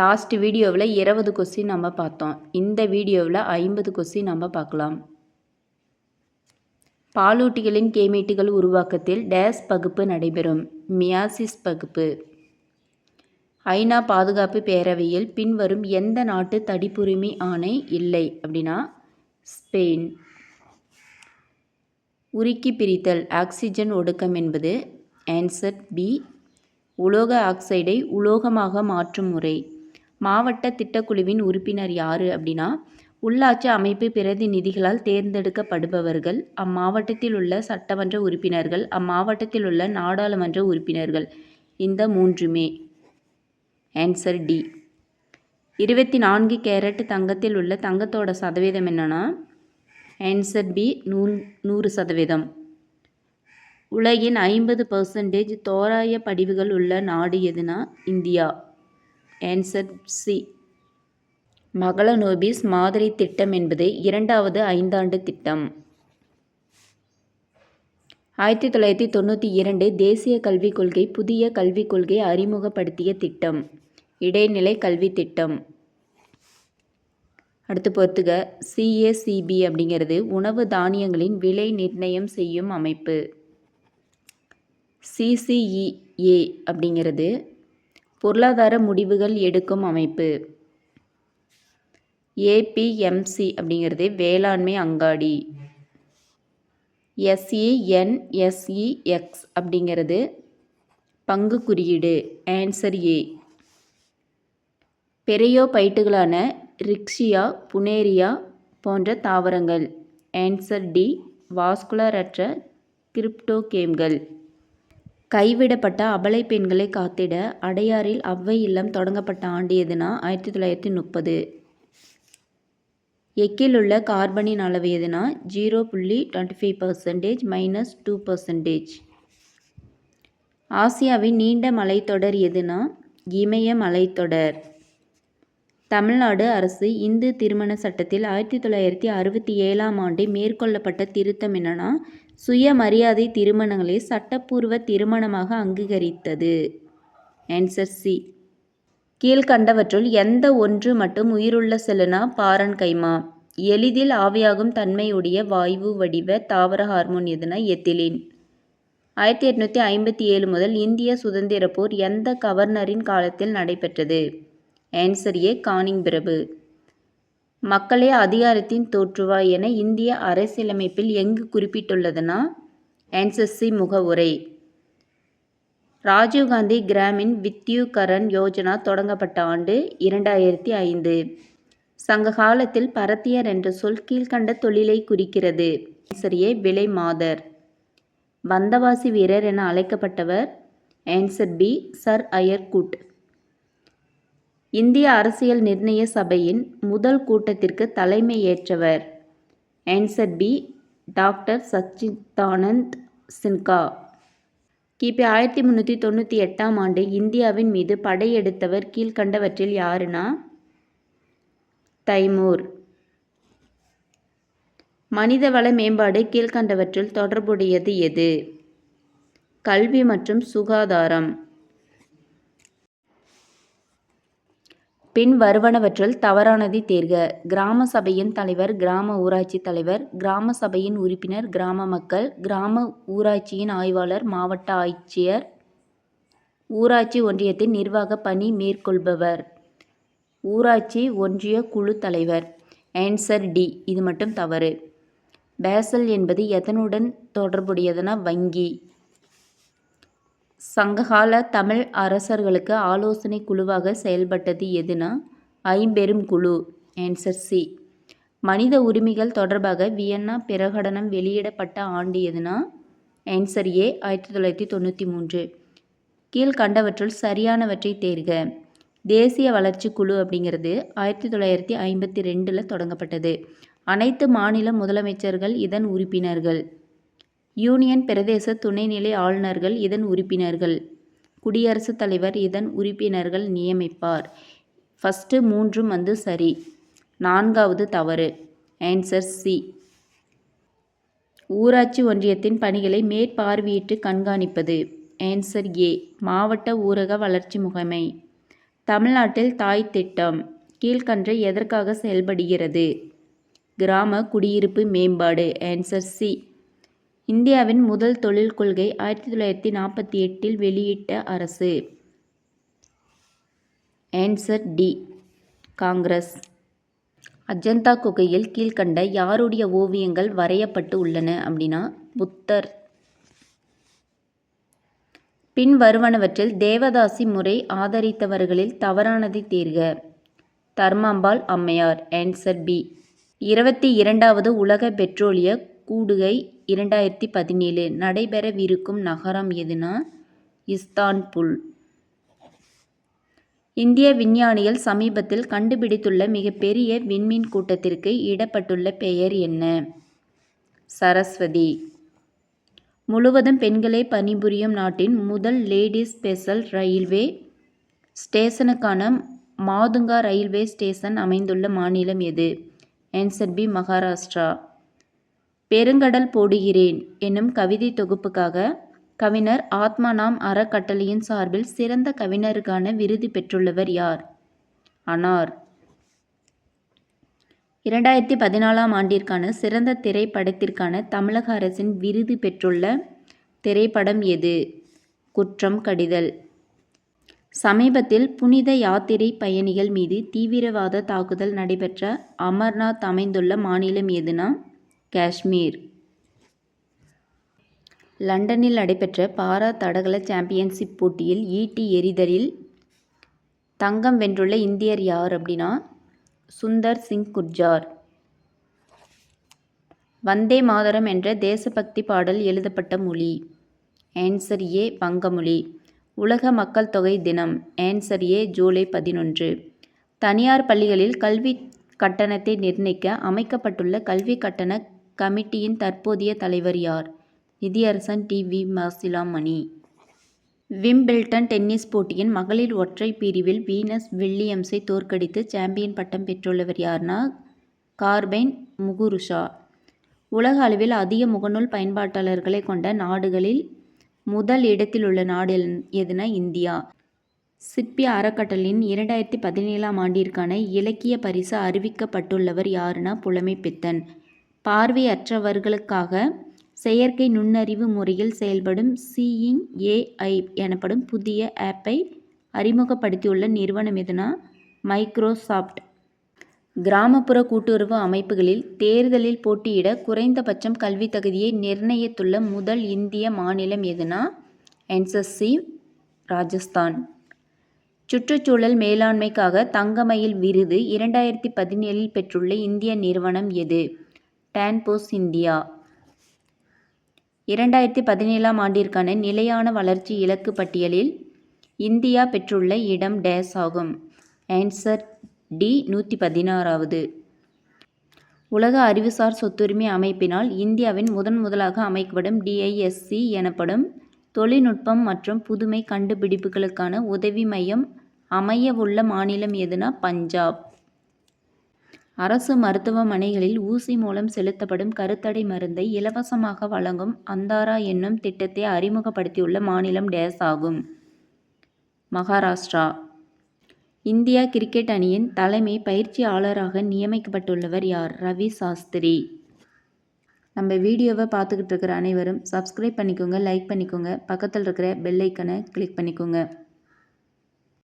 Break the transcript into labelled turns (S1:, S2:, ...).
S1: Last வீடியோவில் இருபது question நம்ம பார்த்தோம். இந்த வீடியோவில் ஐம்பது கொஸ்டின் நம்ம பார்க்கலாம். பாலூட்டிகளின் கேமீட்டுகள் உருவாக்கத்தில் டேஸ் பகுப்பு நடைபெறும். மியாசிஸ் பகுப்பு. ஐநா பாதுகாப்பு பேரவையில் பின்வரும் எந்த நாட்டு தடிப்புரிமை ஆணை இல்லை அப்படின்னா ஸ்பெயின். உருக்கி பிரித்தல் ஆக்சிஜன் ஒடுக்கம் என்பது ஆன்சர் பி உலோக ஆக்சைடை உலோகமாக மாற்றும் முறை. மாவட்ட திட்டக்குழுவின் உறுப்பினர் யார் அப்படின்னா உள்ளாட்சி அமைப்பு பிரதிநிதிகளால் தேர்ந்தெடுக்கப்படுபவர்கள். அம்மாவட்டத்தில் உள்ள சட்டமன்ற உறுப்பினர்கள் அம்மாவட்டத்தில் உள்ள நாடாளுமன்ற உறுப்பினர்கள். இந்த மூன்றுமே. ஆன்சர் டி இருபத்தி நான்கு கேரட் தங்கத்தில் உள்ள தங்கத்தோட சதவீதம் என்னன்னா ஆன்சர் பி நூ நூறு சதவீதம். உலகின் ஐம்பது பர்சன்டேஜ் தோராய படிவுகள் உள்ள நாடு எதுனா இந்தியா. ஆன்சர் சி மகளநோபிஸ் மாதிரி திட்டம் என்பது இரண்டாவது ஐந்தாண்டு திட்டம். ஆயிரத்தி தொள்ளாயிரத்தி தொண்ணூற்றி இரண்டு தேசிய கல்விக் கொள்கை புதிய கல்விக் கொள்கை அறிமுகப்படுத்திய திட்டம். இடைநிலை கல்வி திட்டம். அடுத்து பொறுத்துக. சிஏசிபி அப்படிங்கிறது உணவு தானியங்களின் விலை நிர்ணயம் செய்யும் அமைப்பு. சிசிஇஏ அப்படிங்கிறது பொருளாதார முடிவுகள் எடுக்கும் அமைப்பு. ஏபிஎம்சி அப்படிங்கிறது வேளாண்மை அங்காடி. எஸ்இஎன்எஸ்இஎக்ஸ் அப்படிங்கிறது பங்கு குறியீடு. Answer A. பெரியோபைட்டுகளான ரிக்ஷியா புனேரியா போன்ற தாவரங்கள். Answer D. வாஸ்குலரற்ற கிரிப்டோகேம்கள். கைவிடப்பட்ட அபலை பெண்களை காத்திட அடையாறில் அவ்வை இல்லம் தொடங்கப்பட்ட ஆண்டு எதுனா? ஆயிரத்தி தொள்ளாயிரத்தி முப்பது. எக்கில் உள்ள கார்பனின் அளவு எதுனா? ஜீரோ புள்ளி twenty five percentage minus two percentage ஆசியாவின் நீண்ட மலைத்தொடர் எதுனா? இமய மலைத்தொடர். தமிழ்நாடு அரசு இந்து திருமண சட்டத்தில் ஆயிரத்தி தொள்ளாயிரத்தி அறுபத்தி ஏழாம் ஆண்டு மேற்கொள்ளப்பட்ட திருத்தம் என்னன்னா? சுயமரியாதை திருமணங்களை சட்டப்பூர்வ திருமணமாக அங்கீகரித்தது. ஆன்சர் சி கீழ்கண்டவற்றுள் எந்த ஒன்று மட்டும் உயிருள்ள செல்லுனா பாரன் கைமா. எளிதில் ஆவியாகும் தன்மையுடைய வாயு வடிவ தாவர ஹார்மோன் எதுனா எத்திலின். ஆயிரத்தி எட்நூற்றி ஐம்பத்தி ஏழு முதல் இந்திய சுதந்திர போர் எந்த கவர்னரின் காலத்தில் நடைபெற்றது? ஆன்சர் ஏ கானிங் பிரபு. மக்களே அதிகாரத்தின் தோற்றுவாய் என இந்திய அரசியலமைப்பில் எங்கு குறிப்பிட்டுள்ளதுன்னா ஆன்சர் சி முகவுரை. ராஜீவ்காந்தி கிராமின் வித்யுகரன் யோஜனா தொடங்கப்பட்ட ஆண்டு இரண்டாயிரத்தி ஐந்து. சங்க காலத்தில் பரத்தியர் என்ற சொல் கீழ்கண்ட தொழிலை குறிக்கிறது. ஆன்சரியே விலை மாதர். வந்தவாசி வீரர் என அழைக்கப்பட்டவர். Answer B sir Eyre Coote. இந்திய அரசியல் நிர்ணய சபையின் முதல் கூட்டத்திற்கு தலைமை ஏற்றவர் answer B doctor Sachchidanand Sinha கிபி ஆயிரத்தி முந்நூற்றி தொண்ணூற்றி எட்டாம் ஆண்டு இந்தியாவின் மீது படையெடுத்தவர் கீழ்கண்டவற்றில் யாருன்னா தைமூர். மனிதவள மேம்பாடு கீழ்கண்டவற்றில் தொடர்புடையது எது? கல்வி மற்றும் சுகாதாரம். பின் வருவனவற்றுள் தவறானதை தேர்க. கிராம சபையின் தலைவர் கிராம ஊராட்சி தலைவர் கிராம சபையின் உறுப்பினர் கிராம மக்கள் கிராம ஊராட்சியின் ஆய்வாளர் மாவட்ட ஆட்சியர் ஊராட்சி ஒன்றியத்தின் நிர்வாக பணி மேற்கொள்பவர். ஊராட்சி ஒன்றிய குழு தலைவர். Answer D. இது மட்டும் தவறு. பேசல் என்பது எதனுடன் தொடர்புடையதுன்னா வங்கி. சங்ககால தமிழ் அரசர்களுக்கு ஆலோசனை குழுவாக செயல்பட்டது எதுனா? ஐம்பெரும் குழு. ஆன்சர் சி மனித உரிமைகள் தொடர்பாக வியன்னா பிரகடனம் வெளியிடப்பட்ட ஆண்டு எதுனா? ஆன்சர் ஏ ஆயிரத்தி தொள்ளாயிரத்தி தொண்ணூற்றி மூன்று. கீழ்கண்டவற்றுள் சரியானவற்றை தேர்க. தேசிய வளர்ச்சி குழு அப்படிங்கிறது ஆயிரத்தி தொள்ளாயிரத்தி ஐம்பத்தி ரெண்டில் தொடங்கப்பட்டது. அனைத்து மாநில முதலமைச்சர்கள் இதன் உறுப்பினர்கள். யூனியன் பிரதேச துணைநிலை ஆளுநர்கள் இதன் உறுப்பினர்கள். குடியரசுத் தலைவர் இதன் உறுப்பினர்கள் நியமிப்பார். ஃபஸ்ட்டு மூன்றும் வந்து சரி. நான்காவது தவறு. Answer C. ஊராட்சி ஒன்றியத்தின் பணிகளை மேற்பார்வையிட்டு கண்காணிப்பது. Answer A. மாவட்ட ஊரக வளர்ச்சி முகமை. தமிழ்நாட்டில் தாய் திட்டம். கீழ்க்கன்று எதற்காக செயல்படுகிறது? கிராம குடியிருப்பு மேம்பாடு. Answer C. இந்தியாவின் முதல் தொழில் கொள்கை ஆயிரத்தி தொள்ளாயிரத்தி நாற்பத்தி எட்டில் வெளியிட்ட அரசு. Answer D Congress. அஜந்தா குகையில் கீழ்க்கண்ட யாருடைய ஓவியங்கள் வரையப்பட்டு உள்ளன அப்படின்னா புத்தர். பின் வருவனவற்றில் தேவதாசி முறை ஆதரித்தவர்களில் தவறானதை தேர்க. தர்மாம்பாள் அம்மையார். ஆன்சர் பி இருபத்தி இரண்டாவது உலக பெட்ரோலிய கூடுகை இரண்டாயிரத்தி பதினேழு நடைபெறவிருக்கும் நகரம் எதுனா? இஸ்தான்புல். இந்திய விஞ்ஞானிகள் சமீபத்தில் கண்டுபிடித்துள்ள மிகப்பெரிய விண்மீன் கூட்டத்திற்கு இடப்பட்டுள்ள பெயர் என்ன? சரஸ்வதி. முழுவதும் பெண்களே பணிபுரியும் நாட்டின் முதல் லேடிஸ் ஸ்பெஷல் ரயில்வே ஸ்டேஷனுக்கான மாதுங்கா ரயில்வே ஸ்டேஷன் அமைந்துள்ள மாநிலம் எது? Answer B Maharashtra. பெருங்கடல் போடுகிறேன் என்னும் கவிதை தொகுப்புக்காக கவிஞர் ஆத்மானாம் அறக்கட்டளையின் சார்பில் சிறந்த கவிஞருக்கான விருது பெற்றுள்ளவர் யார்? அனார் இரண்டாயிரத்தி பதினாலாம் ஆண்டிற்கான சிறந்த திரைப்படத்திற்கான தமிழக அரசின் விருது பெற்றுள்ள திரைப்படம் எது? குற்றம் கடிதல். சமீபத்தில் புனித யாத்திரை பயணிகள் மீது தீவிரவாத தாக்குதல் நடைபெற்ற அமர்நாத் அமைந்துள்ள மாநிலம் எதுனா? காஷ்மீர். லண்டனில் நடைபெற்ற பாரா தடகள சாம்பியன்ஷிப் போட்டியில் ஈட்டி எறிதலில் தங்கம் வென்றுள்ள இந்தியர் யார் அப்படின்னா சுந்தர் சிங் குர்ஜார். வந்தே மாதரம் என்ற தேசபக்தி பாடல் எழுதப்பட்ட மொழி. ஆன்சர் ஏ பங்கமொழி உலக மக்கள் தொகை தினம். ஆன்சர் ஏ ஜூலை பதினொன்று. தனியார் பள்ளிகளில் கல்வி கட்டணத்தை நிர்ணயிக்க அமைக்கப்பட்டுள்ள கல்வி கட்டண கமிட்டியின் தற்போதைய தலைவர் யார்? Nithiyarasan T. V. Masilamani. Wimbledon tennis போட்டியின் மகளிர் ஒற்றை பிரிவில் வீனஸ் வில்லியம்ஸை தோற்கடித்து சாம்பியன் பட்டம் பெற்றுள்ளவர் யார்னா? Garbine Muguruza. உலக அளவில் அதிக முகநூல் பயன்பாட்டாளர்களை கொண்ட நாடுகளில் முதல் இடத்தில் உள்ள நாடு எதுனா இந்தியா? சிற்பி அறக்கட்டளையின் இரண்டாயிரத்தி பதினேழாம் ஆண்டிற்கான இலக்கிய பரிசு அறிவிக்கப்பட்டுள்ளவர் யாருன்னா புலமை பித்தன் பார்வையற்றவர்களுக்காக செயற்கை நுண்ணறிவு முறையில் செயல்படும் சீயிங் ஏஐ எனப்படும் புதிய ஆப்பை அறிமுகப்படுத்தியுள்ள நிறுவனம் எதுனா? மைக்ரோசாஃப்ட் கிராமப்புற கூட்டுறவு அமைப்புகளில் தேர்தலில் போட்டியிட குறைந்தபட்சம் கல்வி தகுதியை நிர்ணயித்துள்ள முதல் இந்திய மாநிலம் எதுனா? என்எஸ்சி ராஜஸ்தான். சுற்றுச்சூழல் மேலாண்மைக்காக தங்கமயில் விருது இரண்டாயிரத்தி பதினேழில் பெற்றுள்ள இந்திய நிறுவனம் எது? Danfoss India. இரண்டாயிரத்தி பதினேழாம் ஆண்டிற்கான நிலையான வளர்ச்சி இலக்கு பட்டியலில் இந்தியா பெற்றுள்ள இடம் டேஸ் ஆகும். ஆன்சர் டி நூற்றி பதினாறாவது உலக அறிவுசார் சொத்துரிமை அமைப்பினால் இந்தியாவின் முதன் முதலாக அமைக்கப்படும் டிஐஎஸ்சி எனப்படும் தொழில்நுட்பம் மற்றும் புதுமை கண்டுபிடிப்புகளுக்கான உதவி மையம் அமையவுள்ள மாநிலம் எதுனா பஞ்சாப். அரசு மருத்துவமனைகளில் ஊசி மூலம் செலுத்தப்படும் கருத்தடை மருந்தை இலவசமாக வழங்கும் அந்தாரா என்னும் திட்டத்தை அறிமுகப்படுத்தியுள்ள மாநிலம் டேஸ் ஆகும். மகாராஷ்டிரா. இந்தியா கிரிக்கெட் அணியின் தலைமை பயிற்சியாளராக நியமிக்கப்பட்டுள்ளவர் யார்? ரவி சாஸ்திரி. நம்ம வீடியோவை பார்த்துக்கிட்டு இருக்கிற அனைவரும் சப்ஸ்கிரைப் பண்ணிக்கோங்க லைக் பண்ணிக்கோங்க. பக்கத்தில் இருக்கிற பெல்லைக்கனை கிளிக் பண்ணிக்கோங்க.